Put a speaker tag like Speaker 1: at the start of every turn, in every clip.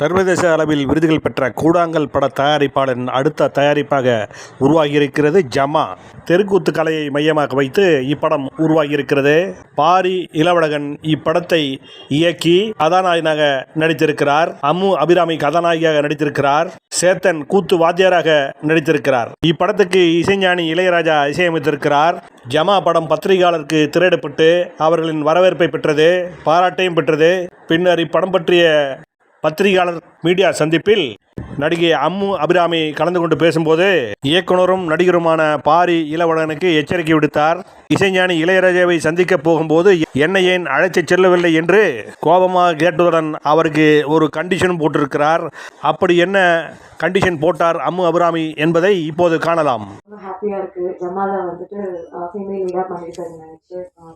Speaker 1: சர்வதேச அளவில் விருதுகள் பெற்ற கூடாங்கல் பட தயாரிப்பாளரின் அடுத்த தயாரிப்பாக உருவாகியிருக்கிறது ஜமா. தெருக்கூத்து கலையை மையமாக வைத்து இப்படம் உருவாகியிருக்கிறது. பாரி இளவழகன் இப்படத்தை இயக்கி கதாநாயகனாக நடித்திருக்கிறார். அம்மு அபிராமி கதாநாயகியாக நடித்திருக்கிறார். சேத்தன் கூத்து வாத்தியாராக நடித்திருக்கிறார். இப்படத்துக்கு இசைஞானி இளையராஜா இசையமைத்திருக்கிறார். ஜமா படம் பத்திரிகையாளருக்கு திரையிடப்பட்டு அவர்களின் வரவேற்பை பெற்றது பாராட்டையும் பெற்றது. பின்னர் இப்படம் பற்றிய பத்திரிகையாளர் மீடியா சந்திப்பில் நடிகை அம்மு அபிராமி கலந்து கொண்டு பேசும்போது இயக்குனரும் நடிகருமான பாரி இளவழகனுக்கு எச்சரிக்கை விடுத்தார். இசைஞானி இளையராஜாவை சந்திக்க போகும்போது என்னை ஏன் அழைத்துச் செல்லவில்லை என்று கோபமாக கேட்டதுடன் அவருக்கு ஒரு கண்டிஷன் போட்டிருக்கிறார். அப்படி என்ன கண்டிஷன் போட்டார் அம்மு அபிராமி என்பதை இப்போது காணலாம்.
Speaker 2: ஹாப்பியாக இருக்குது வந்துட்டு female லீடாக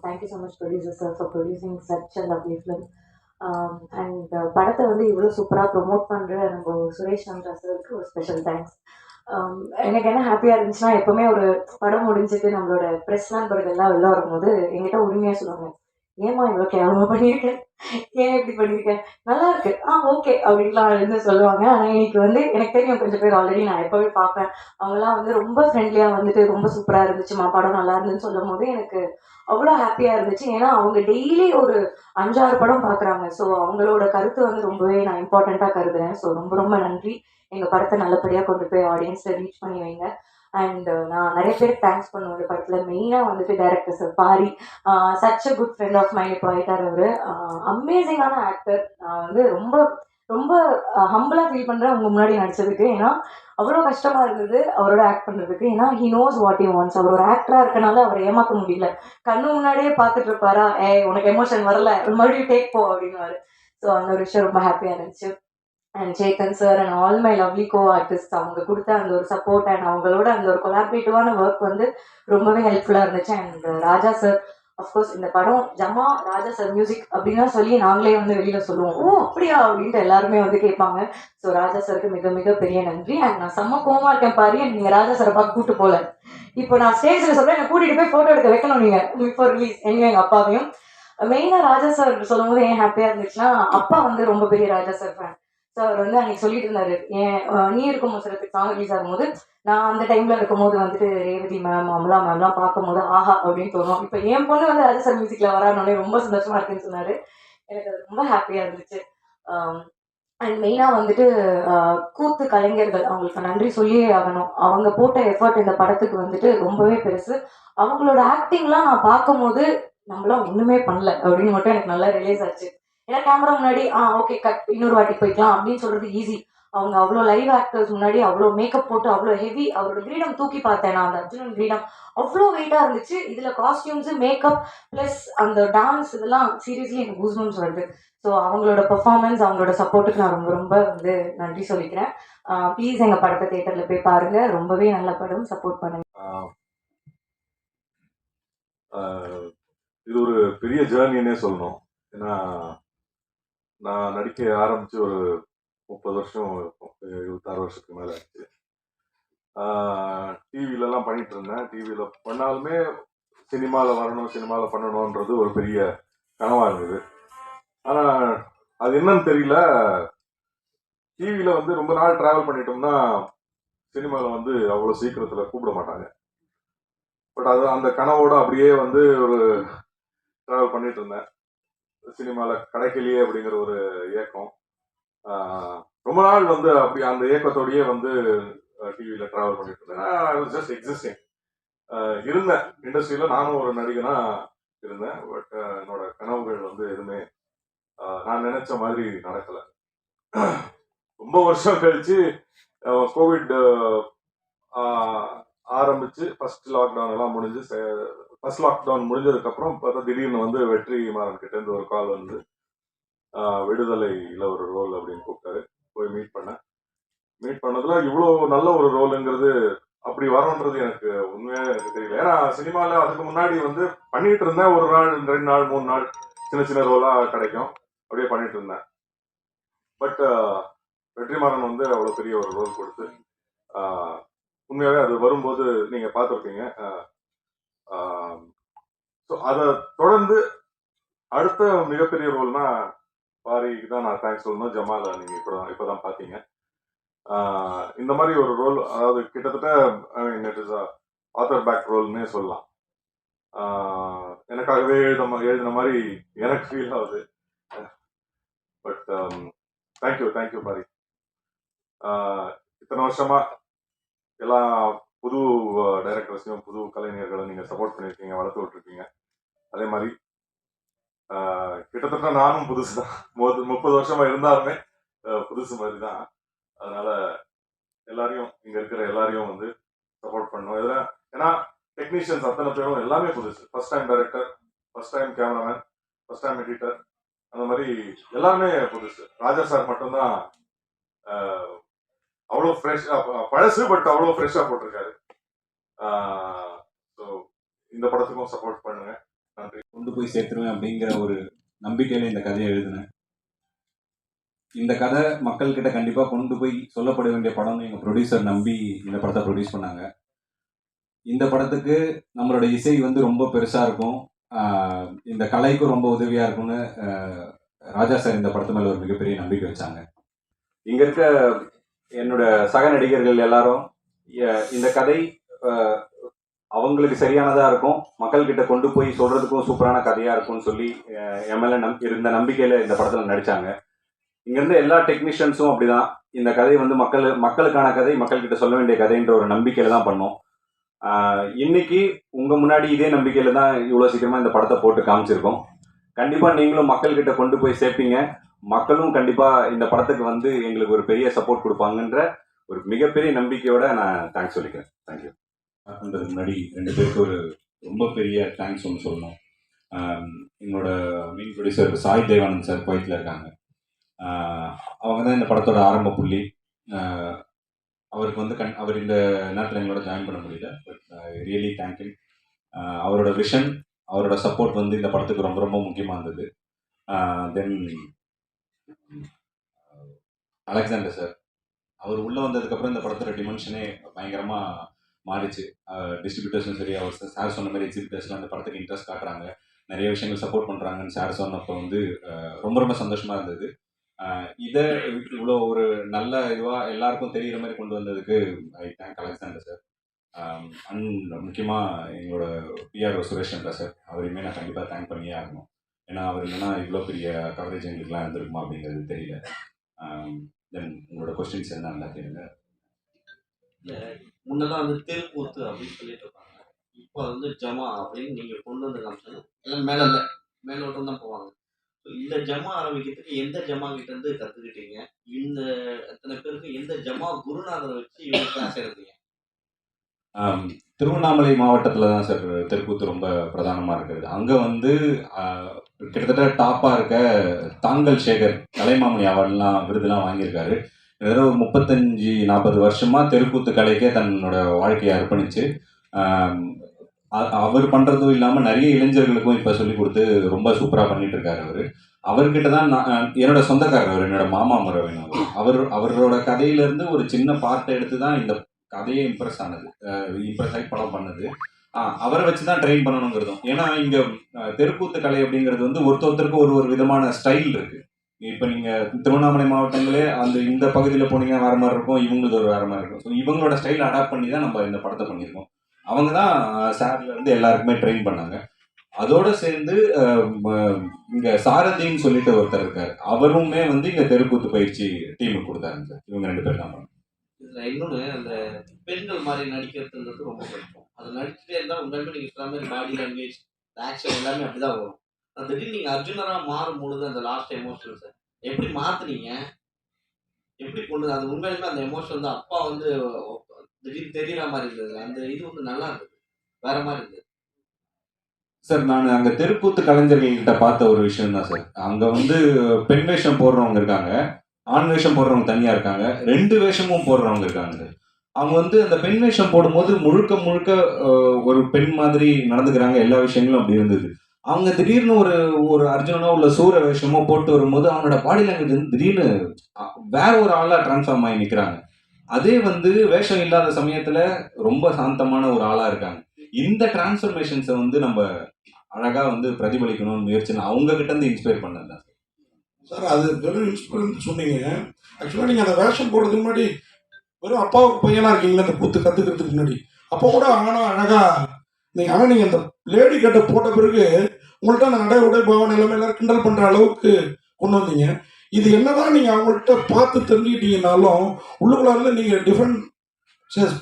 Speaker 2: thank you so much producer sir for producing such a lovely film Um, and படத்தை வந்து இவ்வளோ சூப்பராக ப்ரொமோட் பண்ணுற நம்ம சுரேஷ் நந்தா ஒரு ஸ்பெஷல் தேங்க்ஸ் um, எனக்கு என்ன ஹாப்பியாக இருந்துச்சுன்னா எப்போவுமே ஒரு படம் முடிஞ்சிட்டு நம்மளோட ப்ரெஸ் நண்பர்கள்லாம் வெளில வரும்போது எங்கிட்ட உரிமையாக சொல்லுவாங்க. ஏம்மா இவ்வளோ கேவலமாக பண்ணியிருக்கேன் ஏன் இப்படி பண்ணியிருக்கேன் நல்லா இருக்கு. ஆ ஓகே அப்படின்லாம் வந்து சொல்லுவாங்க. ஆனால் இன்னைக்கு வந்து எனக்கு தெரியும் கொஞ்சம் பேர் ஆல்ரெடி நான் எப்போவே பார்ப்பேன். அவங்களாம் வந்து ரொம்ப ஃப்ரெண்ட்லியாக வந்துட்டு ரொம்ப சூப்பராக இருந்துச்சுமா படம் நல்லா இருந்துன்னு சொல்லும் போது எனக்கு அவ்வளோ ஹாப்பியாக இருந்துச்சு. ஏன்னா அவங்க டெய்லி ஒரு அஞ்சாறு படம் பார்க்குறாங்க. ஸோ அவங்களோட கருத்து வந்து ரொம்பவே நான் இம்பார்ட்டண்ட்டாக கருதுறேன். ஸோ ரொம்ப ரொம்ப நன்றி. எங்கள் படத்தை நல்லபடியாக கொண்டு போய் ஆடியன்ஸை ரீச் பண்ணி வைங்க. அண்ட் uh, நான் நிறைய பேருக்கு தேங்க்ஸ் பண்ணுவேன் இந்த படத்தில். மெயினாக வந்துட்டு director sir Pari such a good friend of mind போயிட்டார் அவர். அமேசிங்கான ஆக்டர் நான் வந்து ரொம்ப ரொம்ப ஹம்பிளாக ஃபீல் பண்ணுறேன் அவங்க முன்னாடி நடிச்சதுக்கு. ஏன்னா அவ்வளோ கஷ்டமாக இருந்தது அவரோட ஆக்ட் பண்ணுறதுக்கு ஏன்னா he knows what you wants அவர் ஒரு ஆக்டராக இருக்கனால அவரை ஏமாற்ற முடியல. கண்ணு முன்னாடியே பார்த்துட்டு இருப்பாரா? ஏ உனக்கு எமோஷன் வரல. மறுபடியும் டேக் போ அப்படின்னுவாரு. ஸோ அந்த ஒரு விஷயம் ரொம்ப ஹாப்பியாக இருந்துச்சு. And Chetan sir and all my lovely co artist அவங்க கொடுத்த அந்த ஒரு சப்போர்ட் அண்ட் அவங்களோட அந்த ஒரு கொலாபரேட்டிவான ஒர்க் வந்து ரொம்பவே ஹெல்ப்ஃபுல்லாக இருந்துச்சு. அண்ட் ராஜா சார் அஃப்கோர்ஸ் இந்த படம் ஜமா ராஜா சார் மியூசிக் அப்படின்னா சொல்லி நாங்களே வந்து வெளியில் சொல்லுவோம். ஓ அப்படியா? அப்படின்ட்டு எல்லாருமே வந்து கேட்பாங்க. ஸோ ராஜா சாருக்கு மிக மிக பெரிய நன்றி. அண்ட் நான் செம்ம கோமா இருக்கேன் பாரு நீங்கள் ராஜா சாரை பார்க்க கூட்டு போல. இப்போ நான் ஸ்டேஜில் சொல்கிறேன் என்னை கூட்டிகிட்டு போய் ஃபோட்டோ எடுக்க வைக்கணும் நீங்கள் பிஃபோர் ரிலீஸ் என்னையும் எங்கள் அப்பாவையும். மெயினாக ராஜா சார் சொல்லும்போது ஏன் ஹாப்பியாக இருந்துச்சுன்னா அப்பா வந்து ரொம்ப பெரிய ராஜா சார் ஃபேன் ஸோ அவர் வந்து அன்னைக்கு சொல்லிட்டு இருந்தாரு ஏன் அஹ், நீ இருக்கும் முசரத்துக்கு சாங் ரிலீஸ் ஆகும்போது நான் அந்த டைம்ல இருக்கும்போது வந்துட்டு ரேவதி மேம் அமலா மேம்லாம் பார்க்கும்போது ஆஹா அப்படின்னு தோணும். இப்போ என் பொண்ணு வந்து ராஜா மியூசிக்ல வரானோடனே ரொம்ப சந்தோஷமா இருக்குன்னு சொன்னாரு. எனக்கு அது ரொம்ப ஹாப்பியா இருந்துச்சு. அண்ட் மெயினாக வந்துட்டு கூத்து கலைஞர்கள் அவங்களுக்கு நன்றி சொல்லியே ஆகணும். அவங்க போட்ட எஃபர்ட் இந்த படத்துக்கு வந்துட்டு ரொம்பவே பெருசு. அவங்களோட ஆக்டிங்லாம் நான் பார்க்கும்போது நம்மளாம் ஒன்றுமே பண்ணல அப்படின்னு மட்டும் எனக்கு நல்லா ரிலேஸ் ஆச்சு. ஏன்னா கேமரா முன்னாடி ஆ ஓகே கட் இன்னொரு வாட்டி போய்க்கலாம் அப்படின்னு சொல்றது ஈஸி அவங்க அவ்வளோ லைவ் ஆக்டர்ஸ் முன்னாடி அவ்வளோ மேக்கப் போட்டு அவ்வளோ ஹெவி அவரோட கிரீடம் தூக்கி பார்த்தேன் நான் அந்த அர்ஜுனன் கிரீடம் அவ்வளோ வெயிட்டாக இருந்துச்சு. இதில் காஸ்டியூம்ஸு மேக்கப் ப்ளஸ் அந்த டான்ஸ் இதெல்லாம் சீரியஸ்லி எனக்கு கூஸ்பம்ஸ் வருது. ஸோ அவங்களோட பெர்ஃபார்மன்ஸ் அவங்களோட சப்போர்ட்டுக்கு நான் ரொம்ப ரொம்ப வந்து நன்றி சொல்லிக்கிறேன். ப்ளீஸ் எங்கள் படத்தை தேட்டரில் போய் பாருங்க. ரொம்பவே நல்ல படம். சப்போர்ட் பண்ணுங்க.
Speaker 3: இது ஒரு பெரிய ஜேர்னின்னே சொல்லணும். ஏன்னா நான் நடிக்க ஆரம்பிச்சு ஒரு முப்பது வருஷம் இருக்கும். இருபத்தாறு வருஷத்துக்கு மேலே ஆச்சு. டிவிலலாம் பண்ணிட்டு இருந்தேன் டிவியில் பண்ணாலுமே சினிமாவில் வரணும் சினிமாவில் பண்ணணுன்றது ஒரு பெரிய கனவாக இருந்தது. ஆனால் அது என்னன்னு தெரியல. டிவியில் வந்து ரொம்ப நாள் ட்ராவல் பண்ணிட்டோம்னா சினிமாவில் வந்து அவ்வளோ சீக்கிரத்தில் கூப்பிட மாட்டாங்க. பட் அது அந்த கனவோட அப்படியே வந்து ஒரு ட்ராவல் பண்ணிட்டு இருந்தேன் சினிமாவில் கிடைக்கலையே அப்படிங்கிற ஒரு இயக்கம். ரொம்ப நாள் வந்து அப்படி அந்த இயக்கத்தோடயே வந்து டிவியில் ட்ராவல் பண்ணிட்டு இருந்தேன். ஜஸ்ட் எக்ஸிஸ்டிங் இருந்தேன். இண்டஸ்ட்ரியில் நானும் ஒரு நடிகனா இருந்தேன். பட் என்னோட கனவுகள் வந்து எதுவுமே நான் நினைச்ச மாதிரி நடக்கலை. ரொம்ப வருஷம் கழிச்சு கோவிட் ஆரம்பிச்சு ஃபர்ஸ்ட் லாக்டவுன் எல்லாம் முடிஞ்சு ஃபர்ஸ்ட் லாக்டவுன் முடிஞ்சதுக்கப்புறம் பார்த்தா திடீர்னு வந்து வெற்றி மாறன் கிட்ட இருந்து ஒரு கால் வந்து விடுதலையில் ஒரு ரோல் அப்படின்னு கூப்பிட்டாரு. போய் மீட் பண்ணேன். மீட் பண்ணதுல இவ்வளோ நல்ல ஒரு ரோலுங்கிறது அப்படி வரணுன்றது எனக்கு உண்மையாக எனக்கு தெரியல. ஏன்னா சினிமாவில் அதுக்கு முன்னாடி வந்து பண்ணிட்டு இருந்தேன். ஒரு நாள் ரெண்டு நாள் மூணு நாள் சின்ன சின்ன ரோலாக கிடைக்கும். அப்படியே பண்ணிட்டு இருந்தேன். பட் வெற்றிமாறன் வந்து அவ்வளோ பெரிய ஒரு ரோல் கொடுத்து உண்மையாகவே அது வரும்போது நீங்கள் பார்த்துருப்பீங்க. ஸோ அதை தொடர்ந்து அடுத்த மிகப்பெரிய ரோல்னா பாரிக்கு தான் நான் தேங்க்ஸ் சொல்லணும். ஜமாலை நீங்கள் இப்போ தான் இப்போ தான் பார்த்தீங்க இந்த மாதிரி ஒரு ரோல் அதாவது கிட்டத்தட்ட இட் இஸ் ஆத்தர் பேக் ரோல்னே சொல்லலாம். எனக்காகவே எழுத எழுதின மாதிரி எனக்கு ஃபீல் ஆகுது. But thank you thank you Pari. இத்தனை வருஷமா எல்லாம் புது டைரக்டர்ஸையும் புது கலைஞர்களை நீங்கள் சப்போர்ட் பண்ணியிருக்கீங்க வளர்த்து விட்டுருக்கீங்க. அதே மாதிரி கிட்டத்தட்ட நானும் புதுசு தான். முப்பது முப்பது வருஷமா இருந்தாலுமே புதுசு மாதிரி தான். அதனால எல்லாரையும் இங்க இருக்கிற எல்லாரையும் வந்து சப்போர்ட் பண்ணணும். இதுல ஏன்னா டெக்னீஷியன்ஸ் அத்தனை பேரும் எல்லாமே புதுசு. First time director first time cameraman first time editor அந்த மாதிரி எல்லாருமே புதுசு. ராஜா சார் மட்டும்தான் அவ்வளோ ஃப்ரெஷ் பழசு பட் அவ்வளோ ஃப்ரெஷ்ஷாக போட்டிருக்காரு. ஸோ இந்த படத்துக்கும் சப்போர்ட் பண்ணுங்க. நன்றி.
Speaker 4: கொண்டு போய் சேர்த்துருவேன் அப்படிங்கிற ஒரு நம்பிக்கையில இந்த கதையை எழுதினேன். இந்த கதை மக்கள்கிட்ட கண்டிப்பா கொண்டு போய் சொல்லப்பட வேண்டிய படம்னு எங்க ப்ரொடியூசர் நம்பி இந்த படத்தை ப்ரொடியூஸ் பண்ணாங்க. இந்த படத்துக்கு நம்மளோட இசை வந்து ரொம்ப பெருசா இருக்கும். இந்த கலைக்கும் ரொம்ப உதவியா இருக்கும்னு ராஜா சார் இந்த படத்து மேல ஒரு மிகப்பெரிய நம்பிக்கை வச்சாங்க. இங்க இருக்க என்னோட சக நடிகர்கள் எல்லாரும் இந்த கதை அவங்களுக்கு சரியானதாக இருக்கும். மக்கள்கிட்ட கொண்டு போய் சொல்கிறதுக்கும் சூப்பரான கதையாக இருக்கும்னு சொல்லி எம்எல்ஏ நம் இருந்த நம்பிக்கையில் இந்த படத்தில் நடிச்சாங்க. இங்கேருந்து எல்லா டெக்னீஷியன்ஸும் அப்படிதான். இந்த கதை வந்து மக்கள் மக்களுக்கான கதை மக்கள்கிட்ட சொல்ல வேண்டிய கதைன்ற ஒரு நம்பிக்கையில் தான் பண்ணோம். இன்னைக்கு உங்கள் முன்னாடி இதே நம்பிக்கையில் தான் இவ்வளோ சீக்கிரமாக இந்த படத்தை போட்டு காமிச்சிருக்கோம். கண்டிப்பாக நீங்களும் மக்கள்கிட்ட கொண்டு போய் சேர்ப்பீங்க. மக்களும் கண்டிப்பாக இந்த படத்துக்கு வந்து எங்களுக்கு ஒரு பெரிய சப்போர்ட் கொடுப்பாங்கன்ற ஒரு மிகப்பெரிய நம்பிக்கையோட நான் தேங்க்ஸ் சொல்லிக்கிறேன். தேங்க்யூ பண்ணுறதுக்கு முன்னாடி ரெண்டு பேருக்கு ஒரு ரொம்ப பெரிய தேங்க்ஸ் ஒன்று சொல்லணும். ஆம், எங்களோட main producer Sai Devanand sir குவைத்தில் இருக்காங்க. அவங்க தான் இந்த படத்தோட ஆரம்ப புள்ளி. அவருக்கு வந்து கண் அவர் இந்த நேரத்தில் எங்களோட ஜாயின் பண்ண முடியல பட் ரியலி தேங்க்யூ அவரோட விஷன் அவரோட சப்போர்ட் வந்து இந்த படத்துக்கு ரொம்ப ரொம்ப முக்கியமாக இருந்தது. தென் அலெக்சாண்டர் சார். அவர் உள்ளே வந்ததுக்கப்புறம் இந்த படத்தோட டிமென்ஷனே பயங்கரமாக மாறிச்சு. டிஸ்ட்ரிபியூட்டர்ஸும் சரி அவர் சார் சொன்ன மாதிரி எக்ஸிபிட்டர்ஸ்லாம் அந்த படத்துக்கு இன்ட்ரெஸ்ட் காட்டுறாங்க. நிறைய விஷயங்கள் சப்போர்ட் பண்ணுறாங்கன்னு சார் சொன்னப்போ வந்து ரொம்ப ரொம்ப சந்தோஷமாக இருந்தது. இதை இவ்வளோ ஒரு நல்ல இதுவாக எல்லாருக்கும் தெரிகிற மாதிரி கொண்டு வந்ததுக்கு I thank Alexander sir. And முக்கியமாக எங்களோட பிஆர்ஓ சுரேஷ் சந்திரா சார். அவரையுமே நான் கண்டிப்பாக தேங்க் பண்ணியே ஆகணும். ஏன்னா அவர் இல்லைன்னா இவ்வளோ பெரிய கவரேஜ் எங்களுக்குலாம் இருந்திருக்குமா அப்படிங்கிறது தெரியல. தென் உங்களோட கொஸ்டின்ஸ் என்ன இருந்தால் கேளுங்க.
Speaker 5: முன்னெல்லாம் வந்து தெருக்கூத்து அப்படின்னு சொல்லிட்டு இருப்பாங்க. இப்போ அது வந்து ஜமா அப்படின்னு நீங்க கொண்டு வந்து காமிச்சாங்க எல்லாம் மேல இல்ல. மேலோட்டம் தான் போவாங்க. இந்த ஜமா ஆரம்பிக்கிறதுக்கு எந்த ஜமா கிட்ட இருந்து கத்துக்கிட்டீங்க? இந்த எத்தனை பேருக்கு எந்த ஜமா குருநாதரை வச்சு இவங்க கிளாஸ் எடுத்தீங்க?
Speaker 4: திருவண்ணாமலை மாவட்டத்தில் தான் சார் தெருக்கூத்து ரொம்ப பிரதானமாக இருக்கிறது. அங்கே வந்து கிட்டத்தட்ட டாப்பாக இருக்க தாங்கல் சேகர் கலைமாமணி அவார்ட்லாம் விருதுலாம் வாங்கியிருக்காரு. கிட்டத்தட்ட ஒரு முப்பத்தஞ்சு நாற்பது வருஷமாக தெருக்கூத்து கலைக்கே தன்னோட வாழ்க்கையை அர்ப்பணித்து அவர் பண்ணுறதும் இல்லாமல் நிறைய இளைஞர்களுக்கும் இப்போ சொல்லி கொடுத்து ரொம்ப சூப்பராக பண்ணிட்டு இருக்காரு அவர். அவர்கிட்ட தான் நான் என்னோட சொந்தக்காரர் அவர் என்னோட மாமா முறவன் அவர். அவர் அவரோட கதையிலேருந்து ஒரு சின்ன பார்ட்டை எடுத்து தான் இந்த அதே இம்ப்ரெஸ் ஆனது. இம்ப்ரெஸ் ஆகி படம் பண்ணது. அவரை வச்சு தான் ட்ரெயின் பண்ணணுங்கிறதும். ஏன்னா இங்க தெருக்கூத்து கலை அப்படிங்கிறது வந்து ஒருத்த ஒருத்தருக்கு ஒரு ஒரு விதமான ஸ்டைல் இருக்கு. இப்போ நீங்க திருவண்ணாமலை மாவட்டங்களே அந்த இந்த பகுதியில் போனீங்கன்னா வேற மாதிரி இருக்கும். இவங்களுக்கு ஒரு வேற மாதிரி இருக்கும். ஸோ இவங்களோட ஸ்டைல் அடாப்ட் பண்ணி தான் நம்ம இந்த படத்தை பண்ணியிருக்கோம். அவங்க தான் சார்ல இருந்து எல்லாருக்குமே ட்ரெயின் பண்ணாங்க. அதோட சேர்ந்து இங்கே இங்க சாரதின்னு சொல்லிட்டு ஒருத்தர் இருக்காரு. அவருமே வந்து இங்க தெருக்கூத்து பயிற்சி டீமுக்கு கொடுத்தாருங்க சார் இவங்க ரெண்டு பேர் தான்
Speaker 5: இதில் இன்னொன்று அந்த பெண்கள் மாதிரி நடிக்கிறதுன்றது ரொம்ப பிடிக்கும். அது நடிச்சுட்டே இருந்தால் உண்மையுமே நீங்கள் சொல்ல மாதிரி பாடி லாங்குவேஜ் ஆக்ஷன் எல்லாமே அப்படிதான் வரும். அது திடீர்னு நீங்கள் அர்ஜுனராக மாறும் பொழுது அந்த லாஸ்ட் எமோஷன்ஸ் எப்படி மாற்றுனீங்க எப்படி கொண்டு அது உண்மையிலுமே அந்த எமோஷன் வந்து அப்பா வந்து திடீர்னு தெரியற மாதிரி இருந்தது அந்த இது வந்து நல்லா இருந்தது. வேற மாதிரி இருந்தது.
Speaker 4: சார் நான் அங்க தெருக்கூத்து கலைஞர்கள்கிட்ட பார்த்த ஒரு விஷயம் தான் சார் அங்க வந்து பெண் வேஷம் போடுறவங்க இருக்காங்க. ஆண் வேஷம் போடுறவங்க தனியாக இருக்காங்க ரெண்டு வேஷமும் போடுறவங்க இருக்காங்க. அவங்க வந்து அந்த பெண் வேஷம் போடும்போது முழுக்க முழுக்க ஒரு பெண் மாதிரி நடந்துக்கிறாங்க எல்லா விஷயங்களும் அப்படி இருந்தது. அவங்க திடீர்னு ஒரு ஒரு அர்ஜுனோ உள்ள சூர வேஷமோ போட்டு வரும்போது அவனோட பாடி லாங்குவேஜ் வந்து திடீர்னு வேற ஒரு ஆளாக டிரான்ஸ்ஃபார்ம் ஆகி நிற்கிறாங்க அதே வந்து வேஷம் இல்லாத சமயத்தில் ரொம்ப சாந்தமான ஒரு ஆளாக இருக்காங்க. இந்த டிரான்ஸ்ஃபர்மேஷன்ஸை வந்து நம்ம அழகாக வந்து பிரதிபலிக்கணும்னு முயற்சி நான் அவங்க கிட்ட இருந்து இன்ஸ்பயர் பண்ணல
Speaker 6: சார் அது வெறும் இன்ஸ்பிரன்ஸ் சொன்னீங்க. ஆக்சுவலாக நீங்கள் அந்த வேஷம் போடுறதுக்கு முன்னாடி வெறும் அப்பாவுக்கு பையனாக இருக்கீங்களா அந்த கூத்து கற்றுக்கிறதுக்கு முன்னாடி. அப்போ கூட ஆனால் அழகாக நீங்கள் ஆனால் நீங்கள் அந்த லேடி கட்டை போட்ட பிறகு உங்கள்கிட்ட அந்த நடை உடை பாவனை எல்லாமே எல்லாரும் கிண்டல் பண்ணுற அளவுக்கு கொண்டு வந்தீங்க. இது என்னதான் நீங்கள் அவங்கள்ட்ட பார்த்து தெரிஞ்சுக்கிட்டீங்கனாலும் உள்ளுக்குள்ள இருந்து நீங்கள் டிஃப்ரெண்ட்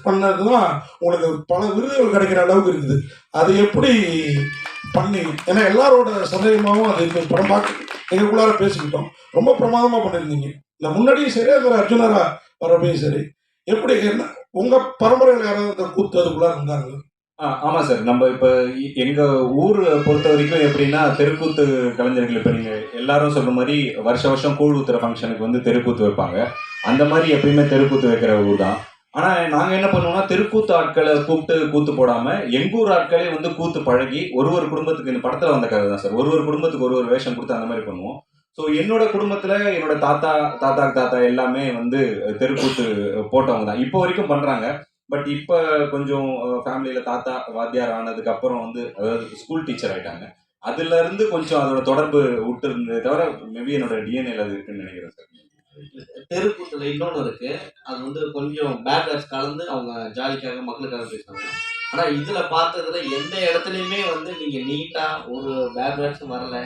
Speaker 6: பண்ணது தான் உங்களுக்கு பல விருதுகள் கிடைக்கிற அளவுக்கு இருக்குது. அது எப்படி பண்ணி ஏன்னா எல்லாரோட சந்தேகமாகவும் அது படம் பார்க்க எங்களுக்குள்ளார பேசிக்கிட்டோம். ரொம்ப பிரமாதமாக பண்ணியிருந்தீங்க இல்லை முன்னாடியும் சரி அது அர்ஜுனரா வரப்பையும் சரி. எப்படி என்ன உங்கள் பரம்பரையில் யாராவது இந்த கூத்து அதுக்குள்ளார இருந்தாங்க?
Speaker 4: ஆ ஆமாம் சார். நம்ம இப்போ எங்கள் ஊர் பொறுத்த வரைக்கும் எப்படின்னா தெருக்கூத்து கலைஞர்கள் இப்போ நீங்கள் எல்லாரும் சொல்ற மாதிரி வருஷ வருஷம் கூழ் ஊத்துற ஃபங்க்ஷனுக்கு வந்து தெருக்கூத்து வைப்பாங்க. அந்த மாதிரி எப்பயுமே தெருக்கூத்து வைக்கிற ஊர் தான் ஆனால் நாங்கள் என்ன பண்ணுவோம்னா தெருக்கூத்து ஆட்களை கூப்பிட்டு கூத்து போடாமல் எங்கள் ஊர் ஆட்களே வந்து கூத்து பழகி ஒரு ஒரு குடும்பத்துக்கு இந்த படத்தில் வந்த கதை தான் சார். ஒரு ஒரு குடும்பத்துக்கு ஒரு ஒரு வேஷம் கொடுத்து அந்த மாதிரி பண்ணுவோம். ஸோ என்னோட குடும்பத்தில் என்னோட தாத்தா தாத்தா தாத்தா எல்லாமே வந்து தெருக்கூத்து போட்டவங்க தான். இப்போ வரைக்கும் பண்ணுறாங்க பட் இப்போ கொஞ்சம் ஃபேமிலியில் தாத்தா வாத்தியார் ஆனதுக்கு அப்புறம் வந்து அதாவது ஸ்கூல் டீச்சர் ஆயிட்டாங்க. அதுல இருந்து கொஞ்சம் அதோட தொடர்பு விட்டு இருந்ததே தவிர மேபி என்னோட டிஎன்ஏல அது இருக்குன்னு நினைக்கிறேன் சார்.
Speaker 5: தெருக்கூத்துல இன்னொன்று இருக்கு. அது வந்து கொஞ்சம் பேட் வேர்ட்ஸ் கலந்து அவங்க ஜாலிக்காக மக்களுக்காக பேசுவாங்க. ஆனா இதுல பார்த்ததுல எந்த இடத்துலையுமே வந்து நீங்க நீட்டா ஒரு பேட் வேர்ட்ஸும் வரல.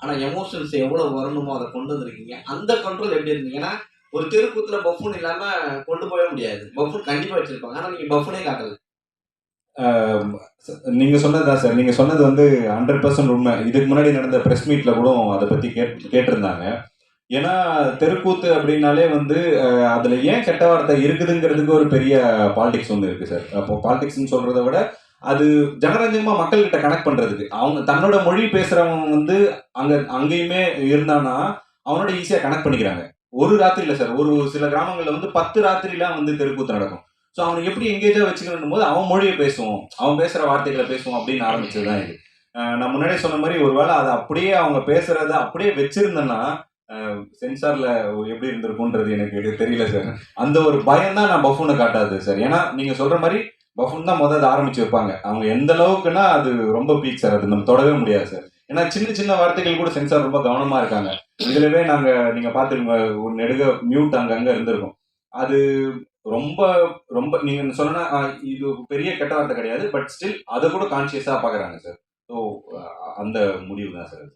Speaker 5: ஆனா எமோஷன்ஸ் எவ்வளவு வரணுமோ அதை கொண்டு வந்திருக்கீங்க. அந்த கண்ட்ரோல் எப்படி இருந்தீங்கன்னா ஒரு தெருக்கூத்துல பஃபூன் இல்லாம கொண்டு போக முடியாது. பஃபூன் கண்டிப்பா வச்சிருப்பாங்க. ஆனா நீங்க பஃபூனே காட்டல
Speaker 4: நீங்க சொன்னதுதான் சார். நீங்க சொன்னது வந்து ஹண்ட்ரட் பர்சன்ட் உண்மை. இதுக்கு முன்னாடி நடந்த ப்ரெஸ் மீட்ல கூட அதை பத்தி கேட் கேட்டிருந்தாங்க. ஏன்னா தெருக்கூத்து அப்படின்னாலே வந்து அதில் ஏன் கெட்ட வார்த்தை இருக்குதுங்கிறதுக்கு ஒரு பெரிய பாலிடிக்ஸ் ஒன்று இருக்குது சார் அப்போ பாலிடிக்ஸ்னு சொல்கிறத விட அது ஜனரஞ்சகமாக மக்கள்கிட்ட கனெக்ட் பண்ணுறதுக்கு அவங்க தன்னோட மொழி பேசுகிறவங்க வந்து அங்கே அங்கேயுமே இருந்தான்னா அவனோட ஈஸியாக கனெக்ட் பண்ணிக்கிறாங்க. ஒரு ராத்திரி சார் ஒரு சில கிராமங்களில் வந்து பத்து ராத்திரிலாம் வந்து தெருக்கூத்து நடக்கும். ஸோ அவனை எப்படி எங்கேஜாக வச்சுக்கணும் போது அவன் மொழியை பேசுவோம். அவன் பேசுகிற வார்த்தைகளை பேசுவோம் அப்படின்னு ஆரம்பிச்சது தான் இது நான் முன்னாடியே சொன்ன மாதிரி ஒருவேளை அதை அப்படியே அவங்க பேசுறத அப்படியே வச்சிருந்தேன்னா சென்சார்ல எப்படி இருந்திருக்கும்ன்றது எனக்கு தெரியல சார். அந்த ஒரு பயம் தான் நான் பஃபூனை காட்டாது சார். ஏன்னா நீங்க சொல்ற மாதிரி பஃபூன் தான் முதல்ல ஆரம்பிச்சு வைப்பாங்க அவங்க எந்த அளவுக்குன்னா அது ரொம்ப பீக் சார். அது நம்ம தொடவே முடியாது சார். ஏன்னா சின்ன சின்ன வார்த்தைகள் கூட சென்சார் ரொம்ப கவனமா இருக்காங்க. இதுலவே நாங்க நீங்க பார்த்துருங்க நெடுக மியூட் அங்கங்கே இருந்திருக்கும். அது ரொம்ப ரொம்ப நீங்க சொன்னா இது பெரிய கெட்ட வார்த்தை கிடையாது. பட் ஸ்டில் அதை கூட கான்சியஸா பாக்குறாங்க சார். ஸோ அந்த முடிவு தான் சார்